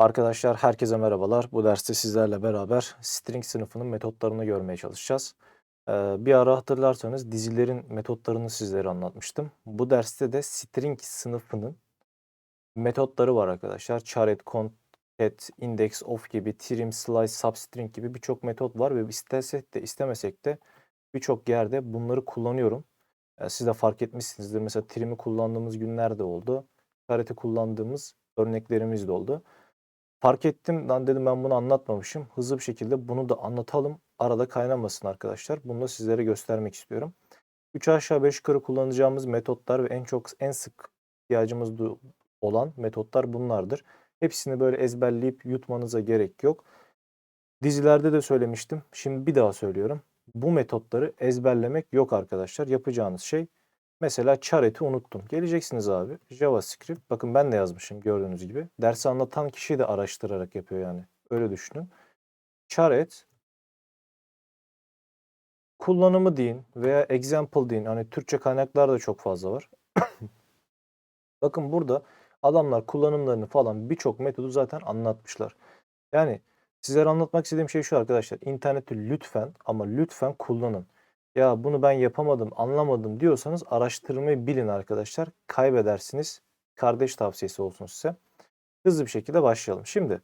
Arkadaşlar herkese merhabalar. Bu derste sizlerle beraber string sınıfının metotlarını görmeye çalışacağız. Ee, bir ara hatırlarsanız dizilerin metotlarını sizlere anlatmıştım. Bu derste de string sınıfının metotları var arkadaşlar. Charet, concat, index, of gibi, trim, slice, substring gibi birçok metot var ve istesek de istemesek de birçok yerde bunları kullanıyorum. Ee, siz de fark etmişsinizdir. Mesela trim'i kullandığımız günler de oldu. Charet'i kullandığımız örneklerimiz de oldu. Fark ettim. Lan dedim ben bunu anlatmamışım. Hızlı bir şekilde bunu da anlatalım. Arada kaynamasın arkadaşlar. Bunu da sizlere göstermek istiyorum. 3 aşağı 5 yukarı kullanacağımız metotlar ve en çok en sık ihtiyacımız olan metotlar bunlardır. Hepsini böyle ezberleyip yutmanıza gerek yok. Dizilerde de söylemiştim. Şimdi bir daha söylüyorum. Bu metotları ezberlemek yok arkadaşlar. Yapacağınız şey Mesela chareti unuttum. Geleceksiniz abi. JavaScript. Bakın ben de yazmışım gördüğünüz gibi. Dersi anlatan kişi de araştırarak yapıyor yani. Öyle düşünün. Charet kullanımı deyin veya example deyin. Hani Türkçe kaynaklar da çok fazla var. Bakın burada adamlar kullanımlarını falan birçok metodu zaten anlatmışlar. Yani sizlere anlatmak istediğim şey şu arkadaşlar. İnterneti lütfen ama lütfen kullanın. Ya bunu ben yapamadım, anlamadım diyorsanız araştırmayı bilin arkadaşlar. Kaybedersiniz. Kardeş tavsiyesi olsun size. Hızlı bir şekilde başlayalım. Şimdi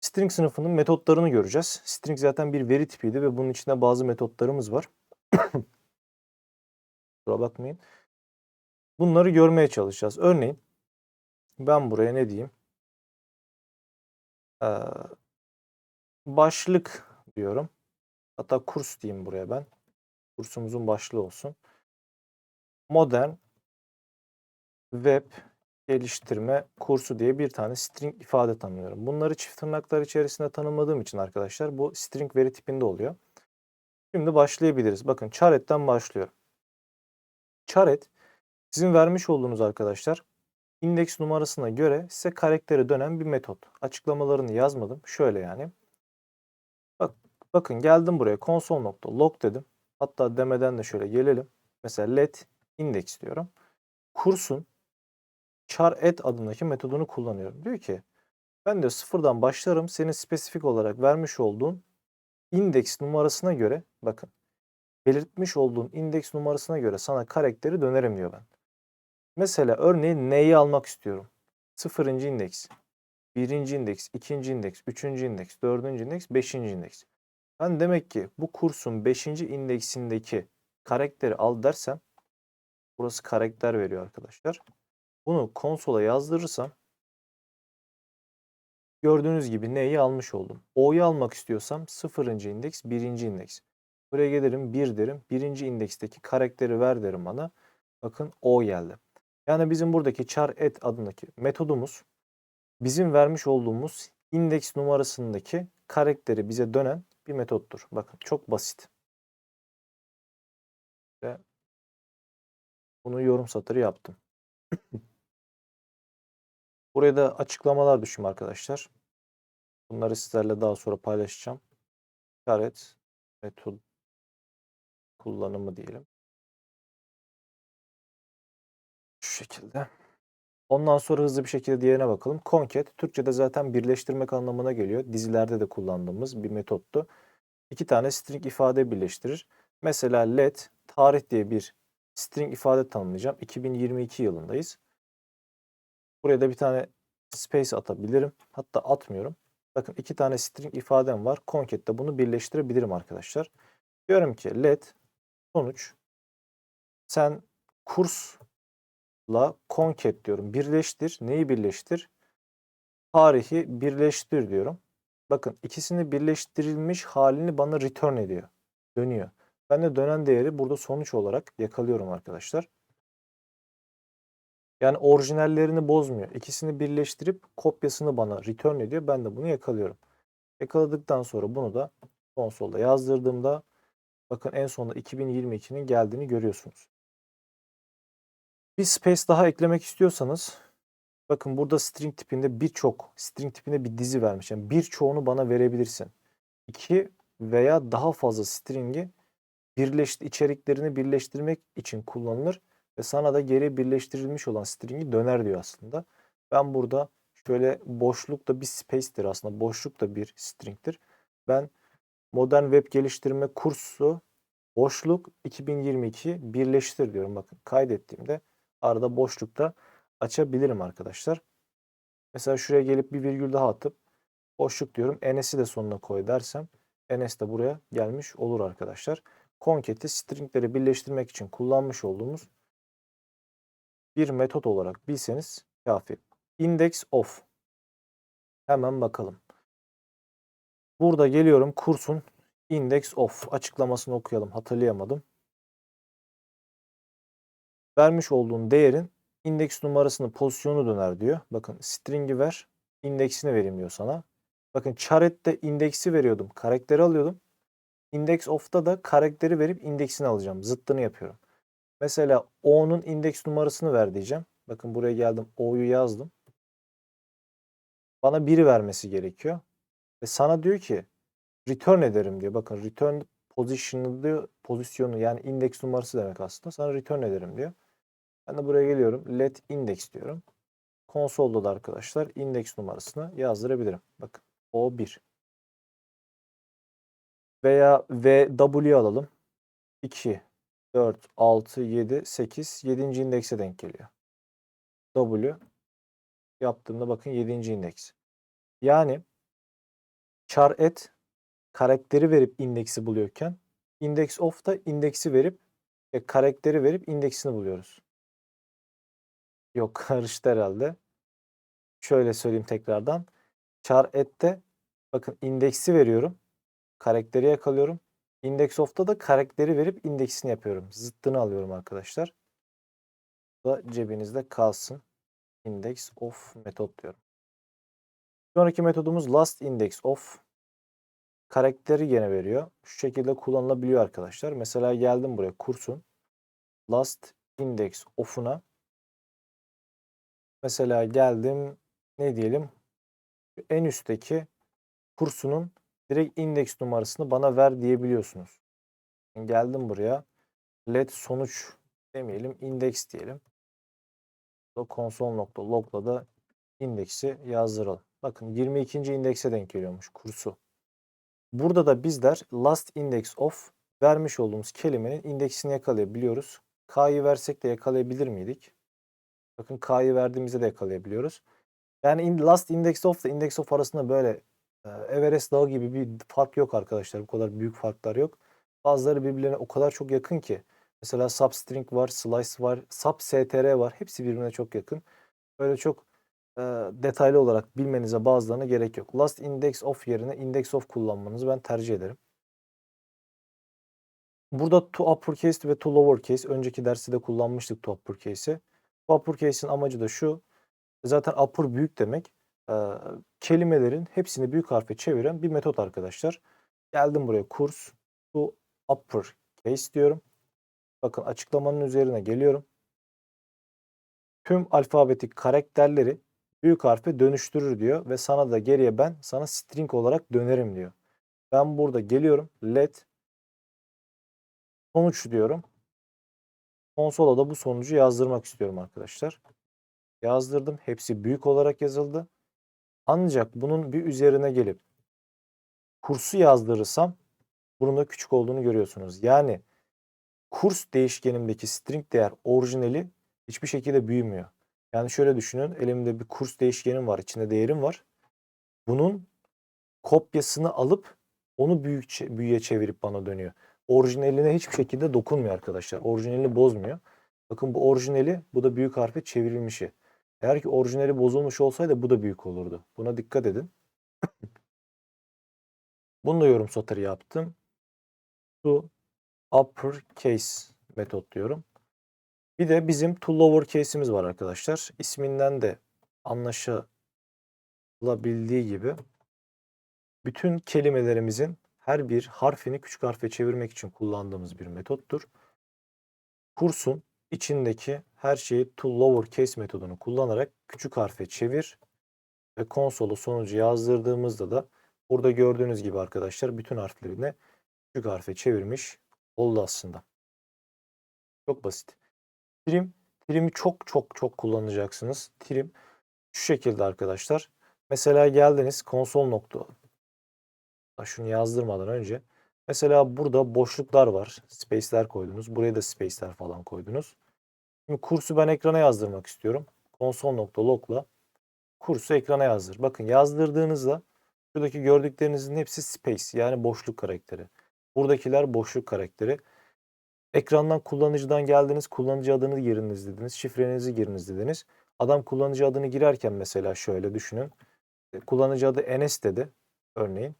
string sınıfının metotlarını göreceğiz. String zaten bir veri tipiydi ve bunun içinde bazı metotlarımız var. Kusura bakmayın. Bunları görmeye çalışacağız. Örneğin ben buraya ne diyeyim? Ee, başlık diyorum. Hatta kurs diyeyim buraya ben. Kursumuzun başlığı olsun. Modern web geliştirme kursu diye bir tane string ifade tanımlıyorum. Bunları çift tırnaklar içerisinde tanımladığım için arkadaşlar bu string veri tipinde oluyor. Şimdi başlayabiliriz. Bakın charet'ten başlıyorum. Charet sizin vermiş olduğunuz arkadaşlar indeks numarasına göre size karaktere dönen bir metot. Açıklamalarını yazmadım. Şöyle yani. Bak, bakın geldim buraya console.log dedim. Hatta demeden de şöyle gelelim. Mesela let index diyorum. Kursun char et adındaki metodunu kullanıyorum. Diyor ki ben de sıfırdan başlarım. Senin spesifik olarak vermiş olduğun indeks numarasına göre bakın belirtmiş olduğun indeks numarasına göre sana karakteri dönerim diyor ben. Mesela örneğin neyi almak istiyorum? Sıfırıncı indeks, birinci indeks, ikinci indeks, üçüncü indeks, dördüncü indeks, beşinci indeks. Ben demek ki bu kursun 5. indeksindeki karakteri al dersem burası karakter veriyor arkadaşlar. Bunu konsola yazdırırsam gördüğünüz gibi neyi almış oldum. O'yu almak istiyorsam 0. indeks 1. indeks. Buraya gelirim 1 derim. 1. indeksteki karakteri ver derim bana. Bakın O geldi. Yani bizim buradaki char et adındaki metodumuz bizim vermiş olduğumuz indeks numarasındaki karakteri bize dönen bir metottur. Bakın çok basit. Ve bunu yorum satırı yaptım. Buraya da açıklamalar düşün arkadaşlar. Bunları sizlerle daha sonra paylaşacağım. İşaret metod kullanımı diyelim. Şu şekilde. Ondan sonra hızlı bir şekilde diğerine bakalım. Concat Türkçe'de zaten birleştirmek anlamına geliyor. Dizilerde de kullandığımız bir metottu. İki tane string ifade birleştirir. Mesela let tarih diye bir string ifade tanımlayacağım. 2022 yılındayız. Buraya da bir tane space atabilirim. Hatta atmıyorum. Bakın iki tane string ifadem var. Concat'te bunu birleştirebilirim arkadaşlar. Diyorum ki let sonuç sen kursla concat diyorum. Birleştir. Neyi birleştir? Tarihi birleştir diyorum. Bakın ikisini birleştirilmiş halini bana return ediyor. Dönüyor. Ben de dönen değeri burada sonuç olarak yakalıyorum arkadaşlar. Yani orijinallerini bozmuyor. İkisini birleştirip kopyasını bana return ediyor. Ben de bunu yakalıyorum. Yakaladıktan sonra bunu da konsolda yazdırdığımda bakın en sonunda 2022'nin geldiğini görüyorsunuz. Bir space daha eklemek istiyorsanız bakın burada string tipinde birçok string tipinde bir dizi vermiş. Yani birçoğunu bana verebilirsin. İki veya daha fazla string'i birleşti içeriklerini birleştirmek için kullanılır ve sana da geri birleştirilmiş olan string'i döner diyor aslında. Ben burada şöyle boşluk da bir space'tir aslında. Boşluk da bir string'tir. Ben modern web geliştirme kursu boşluk 2022 birleştir diyorum. Bakın kaydettiğimde arada boşlukta açabilirim arkadaşlar. Mesela şuraya gelip bir virgül daha atıp boşluk diyorum. NS'i de sonuna koy dersem NS de buraya gelmiş olur arkadaşlar. Concat'i stringleri birleştirmek için kullanmış olduğumuz bir metot olarak bilseniz kafi. Index of. Hemen bakalım. Burada geliyorum kursun index of açıklamasını okuyalım. Hatırlayamadım. Vermiş olduğun değerin indeks numarasını pozisyonu döner diyor. Bakın string'i ver, indeksini vereyim diyor sana. Bakın char'ette indeksi veriyordum, karakteri alıyordum. Index of'ta da karakteri verip indeksini alacağım. Zıttını yapıyorum. Mesela O'nun indeks numarasını ver diyeceğim. Bakın buraya geldim. O'yu yazdım. Bana 1'i vermesi gerekiyor. Ve sana diyor ki return ederim diyor. Bakın return position'ı diyor. Pozisyonu yani indeks numarası demek aslında. Sana return ederim diyor. Ben de buraya geliyorum. Let index diyorum. Konsolda da arkadaşlar indeks numarasını yazdırabilirim. Bakın O1. Veya VW alalım. 2, 4, 6, 7, 8. 7. indekse denk geliyor. W yaptığımda bakın 7. indeks. Yani char et karakteri verip indeksi buluyorken index of da indeksi verip e, karakteri verip indeksini buluyoruz. Yok karıştı herhalde. Şöyle söyleyeyim tekrardan. Char et'te bakın indeksi veriyorum. Karakteri yakalıyorum. Index of'ta da karakteri verip indeksini yapıyorum. Zıttını alıyorum arkadaşlar. Bu da cebinizde kalsın. Index of metot diyorum. Sonraki metodumuz last index of. Karakteri gene veriyor. Şu şekilde kullanılabiliyor arkadaşlar. Mesela geldim buraya kursun. Last index of'una Mesela geldim ne diyelim en üstteki kursunun direkt indeks numarasını bana ver diyebiliyorsunuz. Geldim buraya let sonuç demeyelim index diyelim. Console.log'la da indeksi yazdıralım. Bakın 22. indekse denk geliyormuş kursu. Burada da bizler last index of vermiş olduğumuz kelimenin indeksini yakalayabiliyoruz. K'yı versek de yakalayabilir miydik? Bakın K'yı verdiğimizde de yakalayabiliyoruz. Yani in, last index of ile index of arasında böyle e, Everest Dağı gibi bir fark yok arkadaşlar. Bu kadar büyük farklar yok. Bazıları birbirlerine o kadar çok yakın ki. Mesela substring var, slice var, substr var. Hepsi birbirine çok yakın. Böyle çok e, detaylı olarak bilmenize bazılarına gerek yok. Last index of yerine index of kullanmanızı ben tercih ederim. Burada to uppercase ve to lowercase. Önceki dersi de kullanmıştık to uppercase'i. Uppercase'in amacı da şu. Zaten upper büyük demek. Ee, kelimelerin hepsini büyük harfe çeviren bir metot arkadaşlar. Geldim buraya kurs to uppercase diyorum. Bakın açıklamanın üzerine geliyorum. Tüm alfabetik karakterleri büyük harfe dönüştürür diyor ve sana da geriye ben sana string olarak dönerim diyor. Ben burada geliyorum. Let sonuç diyorum. Konsola da bu sonucu yazdırmak istiyorum arkadaşlar. Yazdırdım. Hepsi büyük olarak yazıldı. Ancak bunun bir üzerine gelip kursu yazdırırsam bunun da küçük olduğunu görüyorsunuz. Yani kurs değişkenimdeki string değer orijinali hiçbir şekilde büyümüyor. Yani şöyle düşünün. Elimde bir kurs değişkenim var. içinde değerim var. Bunun kopyasını alıp onu büyük büyüye çevirip bana dönüyor orijinaline hiçbir şekilde dokunmuyor arkadaşlar. Orijinalini bozmuyor. Bakın bu orijinali bu da büyük harfe çevrilmişi. Eğer ki orijinali bozulmuş olsaydı bu da büyük olurdu. Buna dikkat edin. Bunu da yorum satırı yaptım. To uppercase metot diyorum. Bir de bizim to lowercase'imiz var arkadaşlar. İsminden de anlaşılabildiği gibi bütün kelimelerimizin her bir harfini küçük harfe çevirmek için kullandığımız bir metottur. Kursun içindeki her şeyi to lowercase metodunu kullanarak küçük harfe çevir ve konsolu sonucu yazdırdığımızda da burada gördüğünüz gibi arkadaşlar bütün harflerini küçük harfe çevirmiş oldu aslında. Çok basit. Trim, trim'i çok çok çok kullanacaksınız. Trim Şu şekilde arkadaşlar. Mesela geldiniz konsol nokta. Şunu yazdırmadan önce. Mesela burada boşluklar var. Space'ler koydunuz. Buraya da space'ler falan koydunuz. Şimdi kursu ben ekrana yazdırmak istiyorum. Console.log'la kursu ekrana yazdır. Bakın yazdırdığınızda şuradaki gördüklerinizin hepsi space yani boşluk karakteri. Buradakiler boşluk karakteri. Ekrandan kullanıcıdan geldiniz, kullanıcı adını giriniz dediniz, şifrenizi giriniz dediniz. Adam kullanıcı adını girerken mesela şöyle düşünün. E, Kullanıcı adı Enes dedi örneğin.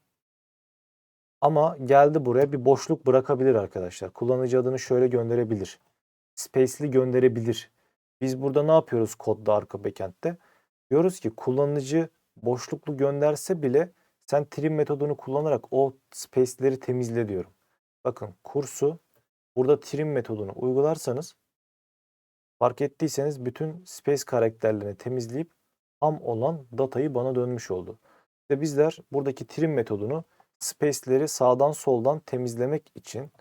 Ama geldi buraya bir boşluk bırakabilir arkadaşlar. Kullanıcı adını şöyle gönderebilir. Space'li gönderebilir. Biz burada ne yapıyoruz kodda arka backend'te? Diyoruz ki kullanıcı boşluklu gönderse bile sen trim metodunu kullanarak o space'leri temizle diyorum. Bakın kursu burada trim metodunu uygularsanız fark ettiyseniz bütün space karakterlerini temizleyip ham olan datayı bana dönmüş oldu. Ve bizler buradaki trim metodunu space'leri sağdan soldan temizlemek için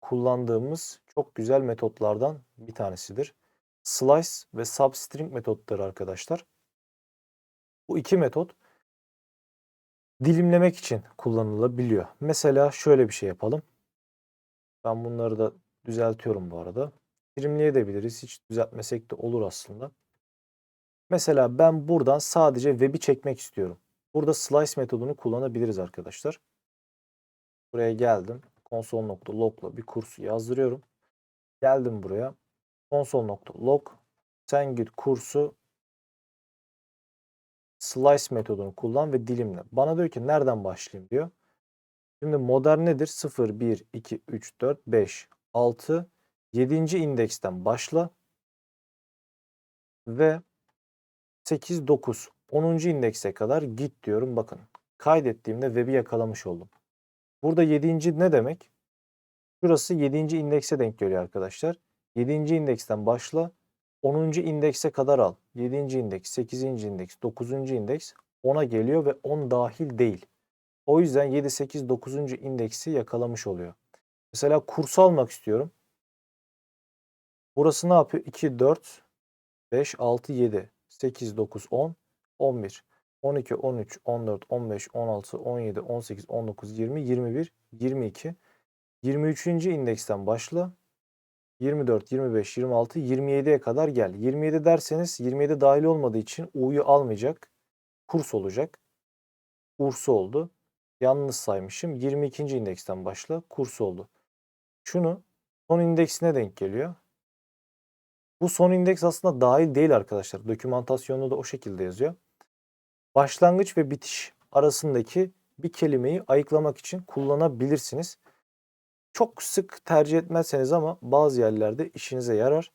kullandığımız çok güzel metotlardan bir tanesidir. Slice ve substring metotları arkadaşlar. Bu iki metot dilimlemek için kullanılabiliyor. Mesela şöyle bir şey yapalım. Ben bunları da düzeltiyorum bu arada. Dilimleyebiliriz. Hiç düzeltmesek de olur aslında. Mesela ben buradan sadece web'i çekmek istiyorum. Burada slice metodunu kullanabiliriz arkadaşlar. Buraya geldim. Console.log'la bir kursu yazdırıyorum. Geldim buraya. Console.log sen git kursu slice metodunu kullan ve dilimle. Bana diyor ki nereden başlayayım diyor. Şimdi modern nedir? 0, 1, 2, 3, 4, 5, 6, 7. indeksten başla ve 8, 9, 10. indekse kadar git diyorum. Bakın kaydettiğimde web'i yakalamış oldum. Burada 7. ne demek? Şurası 7. indekse denk geliyor arkadaşlar. 7. indeksten başla 10. indekse kadar al. 7. indeks, 8. indeks, 9. indeks 10'a geliyor ve 10 dahil değil. O yüzden 7, 8, 9. indeksi yakalamış oluyor. Mesela kursu almak istiyorum. Burası ne yapıyor? 2, 4, 5, 6, 7, 8, 9, 10, 11, 12, 13, 14, 15, 16, 17, 18, 19, 20, 21, 22. 23. indeksten başla. 24, 25, 26, 27'ye kadar gel. 27 derseniz 27 dahil olmadığı için U'yu almayacak. Kurs olacak. Ursu oldu. Yalnız saymışım. 22. indeksten başla. Kurs oldu. Şunu son indeksine denk geliyor. Bu son indeks aslında dahil değil arkadaşlar. Dokümantasyonda da o şekilde yazıyor. Başlangıç ve bitiş arasındaki bir kelimeyi ayıklamak için kullanabilirsiniz. Çok sık tercih etmezseniz ama bazı yerlerde işinize yarar.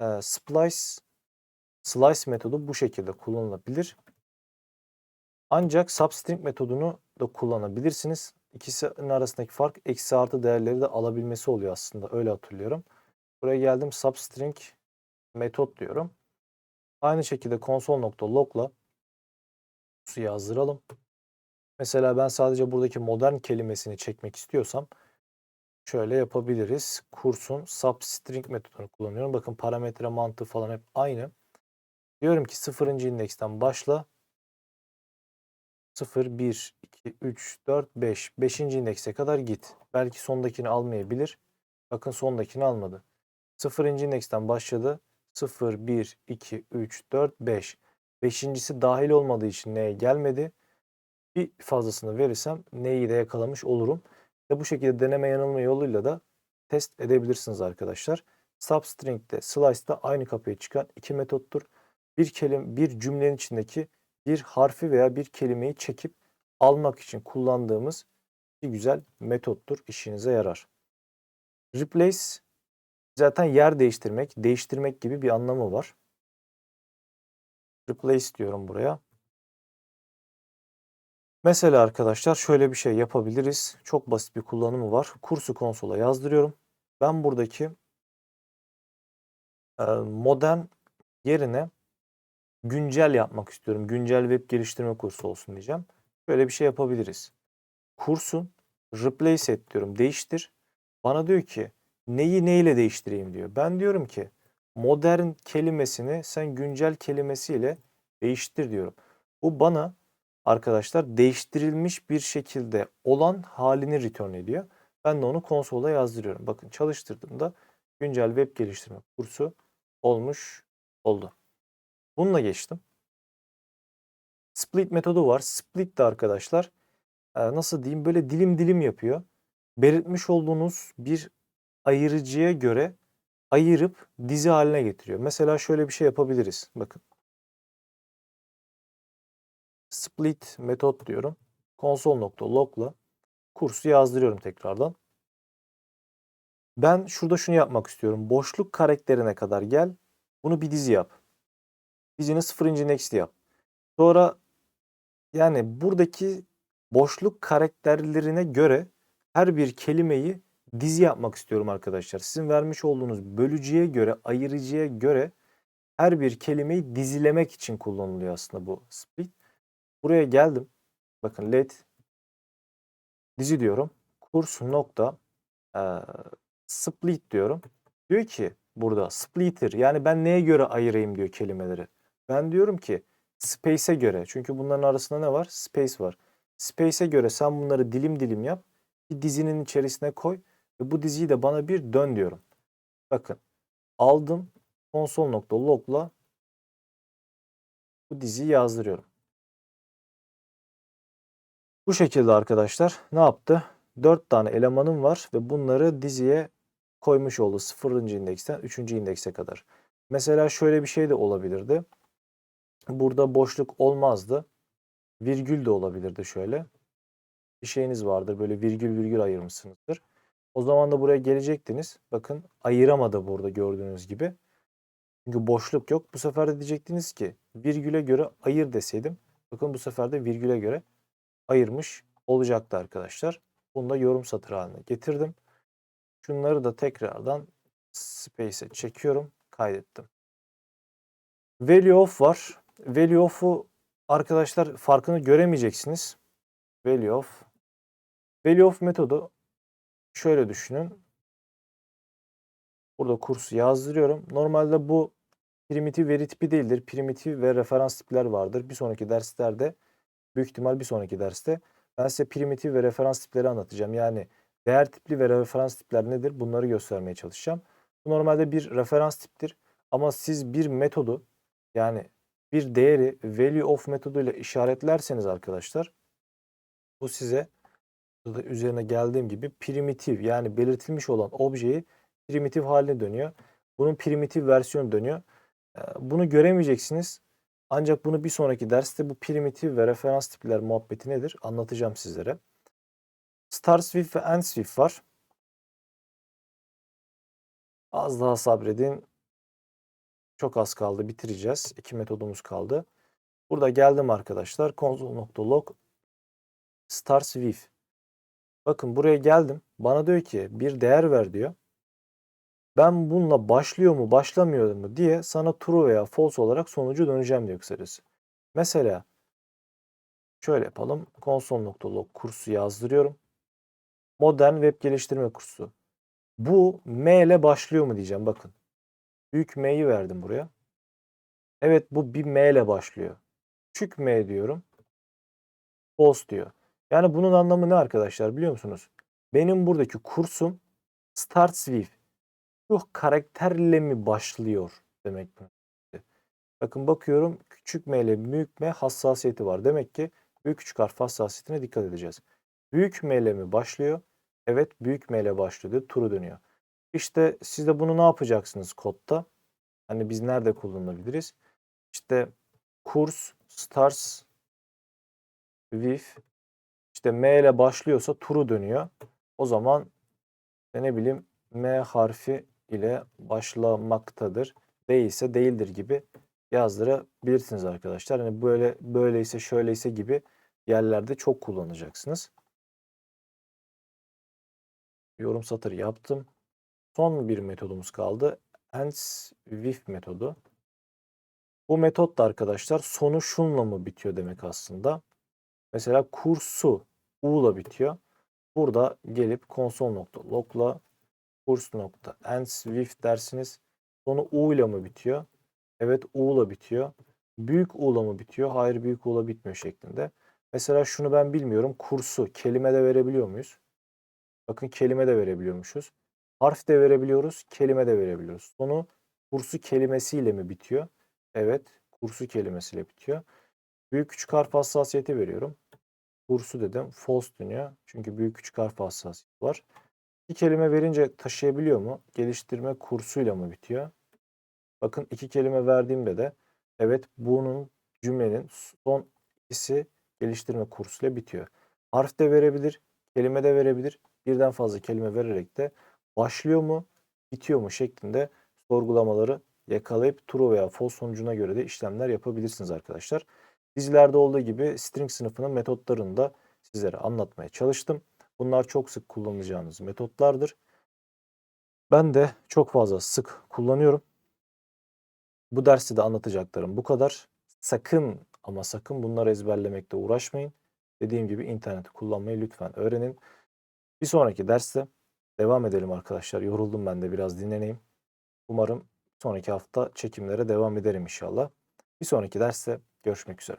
Ee, splice, slice metodu bu şekilde kullanılabilir. Ancak substring metodunu da kullanabilirsiniz. İkisinin arasındaki fark eksi artı değerleri de alabilmesi oluyor aslında. Öyle hatırlıyorum. Buraya geldim substring metot diyorum. Aynı şekilde console.log'la yazdıralım. Mesela ben sadece buradaki modern kelimesini çekmek istiyorsam şöyle yapabiliriz. Kursun substring metodunu kullanıyorum. Bakın parametre mantığı falan hep aynı. Diyorum ki 0. indeksten başla. 0, 1, 2, 3, 4, 5. 5. indekse kadar git. Belki sondakini almayabilir. Bakın sondakini almadı. 0. indeksten başladı. 0, 1, 2, 3, 4, 5. Beşincisi dahil olmadığı için neye gelmedi. Bir fazlasını verirsem neyi de yakalamış olurum. Ve bu şekilde deneme yanılma yoluyla da test edebilirsiniz arkadaşlar. Substring'de, slice'da aynı kapıya çıkan iki metottur. Bir kelim, bir cümlenin içindeki bir harfi veya bir kelimeyi çekip almak için kullandığımız bir güzel metottur. İşinize yarar. Replace zaten yer değiştirmek, değiştirmek gibi bir anlamı var. Replace diyorum buraya. Mesela arkadaşlar şöyle bir şey yapabiliriz. Çok basit bir kullanımı var. Kursu konsola yazdırıyorum. Ben buradaki e, modern yerine güncel yapmak istiyorum. Güncel web geliştirme kursu olsun diyeceğim. Böyle bir şey yapabiliriz. Kursun replace et diyorum. Değiştir. Bana diyor ki neyi neyle değiştireyim diyor. Ben diyorum ki modern kelimesini sen güncel kelimesiyle Değiştir diyorum. Bu bana arkadaşlar değiştirilmiş bir şekilde olan halini return ediyor. Ben de onu konsolda yazdırıyorum. Bakın çalıştırdığımda güncel web geliştirme kursu olmuş oldu. Bununla geçtim. Split metodu var. Split de arkadaşlar e, nasıl diyeyim böyle dilim dilim yapıyor. Belirtmiş olduğunuz bir ayırıcıya göre ayırıp dizi haline getiriyor. Mesela şöyle bir şey yapabiliriz. Bakın. Split metot diyorum. Console.log'la kursu yazdırıyorum tekrardan. Ben şurada şunu yapmak istiyorum. Boşluk karakterine kadar gel. Bunu bir dizi yap. Dizini 0. indexli yap. Sonra yani buradaki boşluk karakterlerine göre her bir kelimeyi dizi yapmak istiyorum arkadaşlar. Sizin vermiş olduğunuz bölücüye göre, ayırıcıya göre her bir kelimeyi dizilemek için kullanılıyor aslında bu split. Buraya geldim. Bakın let dizi diyorum. Kurs nokta e, split diyorum. Diyor ki burada splitter yani ben neye göre ayırayım diyor kelimeleri. Ben diyorum ki space'e göre. Çünkü bunların arasında ne var? Space var. Space'e göre sen bunları dilim dilim yap. Bir dizinin içerisine koy ve bu diziyi de bana bir dön diyorum. Bakın aldım console.log'la bu diziyi yazdırıyorum. Bu şekilde arkadaşlar ne yaptı? 4 tane elemanım var ve bunları diziye koymuş oldu 0. indeksten 3. indekse kadar. Mesela şöyle bir şey de olabilirdi. Burada boşluk olmazdı. Virgül de olabilirdi şöyle. Bir şeyiniz vardır böyle virgül virgül ayırmışsınızdır. O zaman da buraya gelecektiniz. Bakın ayıramadı burada gördüğünüz gibi. Çünkü boşluk yok. Bu sefer de diyecektiniz ki virgüle göre ayır deseydim. Bakın bu sefer de virgüle göre ayırmış olacaktı arkadaşlar. Bunu da yorum satır haline getirdim. Şunları da tekrardan space'e çekiyorum. Kaydettim. Value of var. Value of'u arkadaşlar farkını göremeyeceksiniz. Value of. Value of metodu şöyle düşünün. Burada kursu yazdırıyorum. Normalde bu primitif veri tipi değildir. Primitif ve referans tipler vardır. Bir sonraki derslerde büyük ihtimal bir sonraki derste ben size primitif ve referans tipleri anlatacağım. Yani değer tipli ve referans tipler nedir? Bunları göstermeye çalışacağım. Bu normalde bir referans tiptir. Ama siz bir metodu yani bir değeri value of metoduyla işaretlerseniz arkadaşlar bu size üzerine geldiğim gibi primitif yani belirtilmiş olan objeyi primitif haline dönüyor. Bunun primitif versiyonu dönüyor. Bunu göremeyeceksiniz. Ancak bunu bir sonraki derste bu primitif ve referans tipler muhabbeti nedir anlatacağım sizlere. Start Swift ve End Swift var. Az daha sabredin. Çok az kaldı bitireceğiz. İki metodumuz kaldı. Burada geldim arkadaşlar. console.log start Swift. Bakın buraya geldim. Bana diyor ki bir değer ver diyor. Ben bununla başlıyor mu başlamıyor mu diye sana true veya false olarak sonucu döneceğim diyor kısacası. Mesela şöyle yapalım. console.log kursu yazdırıyorum. Modern web geliştirme kursu. Bu M ile başlıyor mu diyeceğim bakın. Büyük M'yi verdim buraya. Evet bu bir M ile başlıyor. Küçük M diyorum. False diyor. Yani bunun anlamı ne arkadaşlar biliyor musunuz? Benim buradaki kursum Start Swift şu karakterle mi başlıyor demek mi? Bakın bakıyorum küçük m ile büyük m hassasiyeti var. Demek ki büyük küçük harf hassasiyetine dikkat edeceğiz. Büyük m ile mi başlıyor? Evet büyük m ile başlıyor diye turu dönüyor. İşte siz de bunu ne yapacaksınız kodda? Hani biz nerede kullanabiliriz? İşte kurs starts with işte m ile başlıyorsa turu dönüyor. O zaman ne bileyim m harfi ile başlamaktadır. Değilse değildir gibi yazdırabilirsiniz arkadaşlar. Hani böyle böyleyse şöyleyse gibi yerlerde çok kullanacaksınız. Yorum satır yaptım. Son bir metodumuz kaldı. Ends with metodu. Bu metot da arkadaşlar sonu şunla mı bitiyor demek aslında. Mesela kursu u ile bitiyor. Burada gelip console.log'la kurs nokta ends with dersiniz. Sonu u ile mi bitiyor? Evet u ile bitiyor. Büyük U'la mı bitiyor? Hayır büyük U'la bitmiyor şeklinde. Mesela şunu ben bilmiyorum. Kursu kelime de verebiliyor muyuz? Bakın kelime de verebiliyormuşuz. Harf de verebiliyoruz, kelime de verebiliyoruz. Sonu kursu kelimesiyle mi bitiyor? Evet, kursu kelimesiyle bitiyor. Büyük küçük harf hassasiyeti veriyorum. Kursu dedim. False dönüyor. Çünkü büyük küçük harf hassasiyeti var. Bir kelime verince taşıyabiliyor mu? Geliştirme kursuyla mı bitiyor? Bakın iki kelime verdiğimde de evet bunun cümlenin son ikisi geliştirme kursuyla bitiyor. Harf de verebilir, kelime de verebilir. Birden fazla kelime vererek de başlıyor mu, bitiyor mu şeklinde sorgulamaları yakalayıp true veya false sonucuna göre de işlemler yapabilirsiniz arkadaşlar. Dizilerde olduğu gibi string sınıfının metotlarını da sizlere anlatmaya çalıştım. Bunlar çok sık kullanacağınız metotlardır. Ben de çok fazla sık kullanıyorum. Bu derste de anlatacaklarım bu kadar. Sakın ama sakın bunları ezberlemekte uğraşmayın. Dediğim gibi interneti kullanmayı lütfen öğrenin. Bir sonraki derste devam edelim arkadaşlar. Yoruldum ben de biraz dinleneyim. Umarım sonraki hafta çekimlere devam ederim inşallah. Bir sonraki derste görüşmek üzere.